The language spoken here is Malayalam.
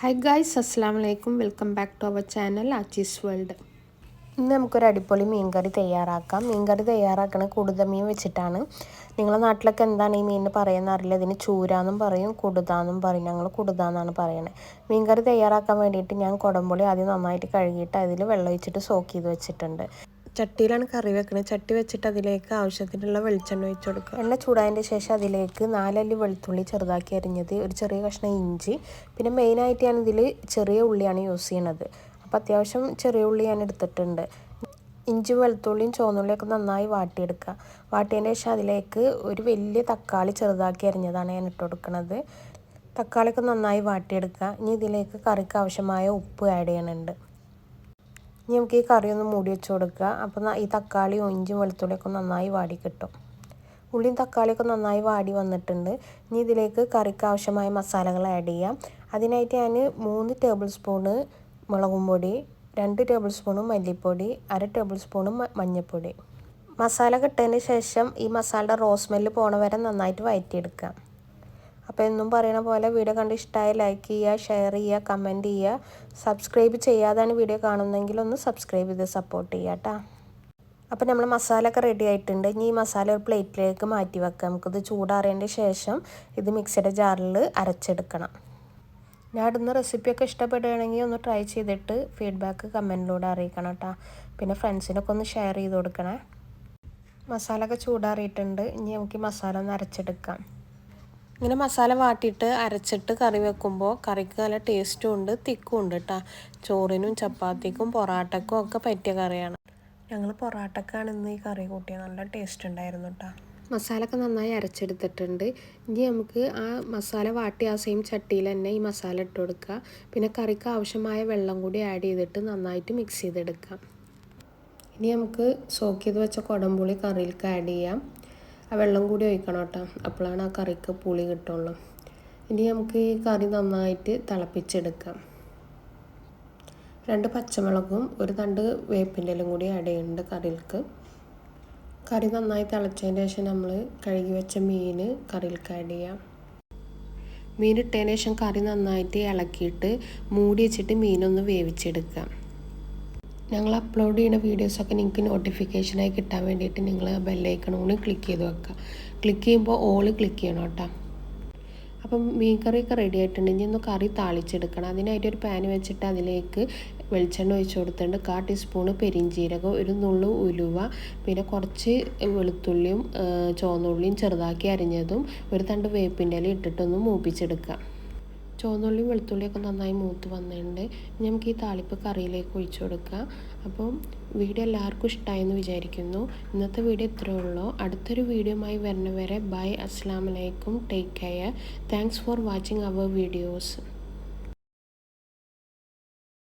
ഹായ് ഗായ്സ് അസ്സാം വലൈക്കും welcome back to our channel Aachees world ഇന്ന് നമുക്കൊരു അടിപൊളി മീൻകറി തയ്യാറാക്കാം. മീൻകറി തയ്യാറാക്കണ കുടുത മീൻ വെച്ചിട്ടാണ്. നിങ്ങളുടെ നാട്ടിലൊക്കെ എന്താണ് ഈ മീനിന് പറയുന്ന അറിയില്ല. ഇതിന് ചൂരാന്നും പറയും കുടുതാന്നും പറയും. ഞങ്ങൾ കുടുതാന്നാണ് പറയണത് മീൻകറി തയ്യാറാക്കാൻ വേണ്ടിയിട്ട് ഞാൻ കുടംപുളി ആദ്യം നന്നായിട്ട് കഴുകിയിട്ട് അതിൽ വെള്ളം ഒഴിച്ചിട്ട് സോക്ക് ചെയ്ത് വെച്ചിട്ടുണ്ട്. ചട്ടിയിലാണ് കറി വെക്കുന്നത് ചട്ടി വെച്ചിട്ട് അതിലേക്ക് ആവശ്യത്തിനുള്ള വെളിച്ചെണ്ണ ഒഴിച്ചു കൊടുക്കുക. എണ്ണ ചൂടായതിന്റെ ശേഷം അതിലേക്ക് നാലല്ലി വെളുത്തുള്ളി ചെറുതാക്കി അരിഞ്ഞത് ഒരു ചെറിയ കഷ്ണം ഇഞ്ചി. പിന്നെ മെയിനായിട്ട് ഞാൻ ഇതിൽ ചെറിയ ഉള്ളിയാണ് യൂസ് ചെയ്യണത്. അപ്പോൾ അത്യാവശ്യം ചെറിയ ഉള്ളി ഞാൻ എടുത്തിട്ടുണ്ട്. ഇഞ്ചി വെളുത്തുള്ളിയും ചുവന്നുള്ളിയൊക്കെ നന്നായി വാട്ടിയെടുക്കുക. വാട്ടിയതിന്റെ ശേഷം അതിലേക്ക് ഒരു വലിയ തക്കാളി ചെറുതാക്കി അരിഞ്ഞതാണ് ഞാൻ ഇട്ട് കൊടുക്കുന്നത് തക്കാളിയൊക്കെ നന്നായി വാട്ടിയെടുക്കുക. ഇനി ഇതിലേക്ക് കറിക്ക് ആവശ്യമായ ഉപ്പ് ആഡ് ചെയ്യണുണ്ട്. ഇനി നമുക്ക് ഈ കറി ഒന്ന് മൂടി വെച്ച് കൊടുക്കുക. അപ്പോൾ ഈ തക്കാളിയും ഇഞ്ചും വെളുത്തുള്ളിയൊക്കെ നന്നായി വാടി കിട്ടും. ഉള്ളിയും തക്കാളിയൊക്കെ നന്നായി വാടി വന്നിട്ടുണ്ട്. ഇനി ഇതിലേക്ക് കറിക്ക് ആവശ്യമായ മസാലകൾ ആഡ് ചെയ്യാം. അതിനായിട്ട് ഞാൻ മൂന്ന് ടേബിൾ സ്പൂണ് മുളകും പൊടി രണ്ട് ടേബിൾ സ്പൂണ് മല്ലിപ്പൊടി അര ടേബിൾ സ്പൂണ് മഞ്ഞൾപ്പൊടി മസാല കിട്ടതിന് ശേഷം ഈ മസാലയുടെ റോസ്മെല്ല് സ്മെല്ല് പോണ വരെ നന്നായിട്ട് വഴറ്റിയെടുക്കാം അപ്പോൾ എന്നും പറയുന്ന പോലെ വീഡിയോ കണ്ട് ഇഷ്ടമായി ലൈക്ക് ചെയ്യുക ഷെയർ ചെയ്യുക കമന്റ് ചെയ്യുക. സബ്സ്ക്രൈബ് ചെയ്യാതാണ് വീഡിയോ കാണുന്നതെങ്കിൽ ഒന്ന് സബ്സ്ക്രൈബ് ചെയ്ത് സപ്പോർട്ട് ചെയ്യുക കേട്ടോ അപ്പോൾ നമ്മൾ മസാല ഒക്കെ റെഡി ആയിട്ടുണ്ട്. ഇനി ഈ മസാല ഒരു പ്ലേറ്റിലേക്ക് മാറ്റി വെക്കാം. നമുക്കിത് ചൂടാറിയതിന്റെ ശേഷം ഇത് മിക്സിയുടെ ജാറിൽ അരച്ചെടുക്കണം. ഞാൻ ഇടുന്ന റെസിപ്പിയൊക്കെ ഇഷ്ടപ്പെടുകയാണെങ്കിൽ ഒന്ന് ട്രൈ ചെയ്തിട്ട് ഫീഡ്ബാക്ക് കമന്റിലൂടെ അറിയിക്കണം കേട്ടോ പിന്നെ ഫ്രണ്ട്സിനൊക്കെ ഒന്ന് ഷെയർ ചെയ്ത് കൊടുക്കണേ. മസാല ഒക്കെ ചൂടാറിയിട്ടുണ്ട്. ഇനി നമുക്ക് ഈ മസാല ഒന്ന് അരച്ചെടുക്കാം. ഇങ്ങനെ മസാല വാട്ടിയിട്ട് അരച്ചിട്ട് കറി വെക്കുമ്പോൾ കറിക്ക് നല്ല ടേസ്റ്റും ഉണ്ട് തിക്കും ഉണ്ട് കേട്ടോ ചോറിനും ചപ്പാത്തിക്കും പൊറാട്ടക്കും ഒക്കെ പറ്റിയ കറിയാണ്. ഞങ്ങൾ പൊറാട്ടക്കാണ് ഇന്ന് ഈ കറി കൂട്ടിയത് നല്ല ടേസ്റ്റ് ഉണ്ടായിരുന്നു കേട്ടോ മസാല ഒക്കെ നന്നായി അരച്ചെടുത്തിട്ടുണ്ട്. ഇനി നമുക്ക് ആ മസാല വാട്ടി ആ സെയിം ചട്ടിയിൽ തന്നെ ഈ മസാല ഇട്ട് കൊടുക്കുക. പിന്നെ കറിക്ക് ആവശ്യമായ വെള്ളം കൂടി ആഡ് ചെയ്തിട്ട് നന്നായിട്ട് മിക്സ് ചെയ്തെടുക്കാം. ഇനി നമുക്ക് സോക്ക് ചെയ്ത് വെച്ച കുടംപുളി കറിയിലേക്ക് ആഡ് ചെയ്യാം. ആ വെള്ളം കൂടി ഒഴിക്കണം കേട്ടോ. അപ്പോഴാണ് ആ കറിക്ക് പുളി കിട്ടുള്ളൂ. ഇനി നമുക്ക് ഈ കറി നന്നായിട്ട് തിളപ്പിച്ചെടുക്കാം. രണ്ട് പച്ചമുളകും ഒരു തണ്ട് വേപ്പിന്റെ കൂടി ആഡ് ചെയ്യുന്നുണ്ട് കറിയിൽക്ക്. കറി നന്നായി തിളച്ചതിന് ശേഷം നമ്മൾ കഴുകി വെച്ച മീൻ കറിയിൽക്ക് ആഡ് ചെയ്യാം. മീൻ ഇട്ടതിന് ശേഷം കറി നന്നായിട്ട് ഇളക്കിയിട്ട് മൂടി വെച്ചിട്ട് മീനൊന്ന് വേവിച്ചെടുക്കാം. ഞങ്ങൾ അപ്ലോഡ് ചെയ്യുന്ന വീഡിയോസൊക്കെ നിങ്ങൾക്ക് നോട്ടിഫിക്കേഷനായി കിട്ടാൻ വേണ്ടിയിട്ട് നിങ്ങൾ ബെല്ലൈക്കണോണ് ക്ലിക്ക് ചെയ്ത് വെക്കുക. ക്ലിക്ക് ചെയ്യുമ്പോൾ ഓൾ ക്ലിക്ക് ചെയ്യണം കേട്ടോ. അപ്പം മീൻ കറിയൊക്കെ റെഡി ആയിട്ടുണ്ട്. ഇനി ഒന്ന് കറി താളിച്ചെടുക്കണം. അതിനായിട്ട് ഒരു പാൻ വെച്ചിട്ട് അതിലേക്ക് വെളിച്ചെണ്ണ ഒഴിച്ചു കൊടുത്തിട്ടുണ്ട്. കാ ടീസ്പൂണ് പെരിഞ്ചീരകം ഒരു നുള്ളു ഉലുവ പിന്നെ കുറച്ച് വെളുത്തുള്ളിയും ചുവന്നുള്ളിയും ചെറുതാക്കി അരിഞ്ഞതും ഒരു തണ്ട് വേപ്പിന്റെ ഇല ഇട്ടിട്ടൊന്ന് മൂപ്പിച്ചെടുക്കാം ചുവന്നുള്ളിയും വെളുത്തുള്ളിയൊക്കെ നന്നായി മൂത്ത് വന്നിട്ടുണ്ട്. ഇനി നമുക്ക് ഈ താളിപ്പ് കറിയിലേക്ക് ഒഴിച്ചു കൊടുക്കാം. അപ്പം വീഡിയോ എല്ലാവർക്കും ഇഷ്ടമായെന്ന് വിചാരിക്കുന്നു. ഇന്നത്തെ വീഡിയോ ഇത്രയേ ഉള്ളൂ. അടുത്തൊരു വീഡിയോയുമായി വരുന്നവരെ ബൈ. അസ്സാം വലൈക്കും take care. Thanks for watching our videos.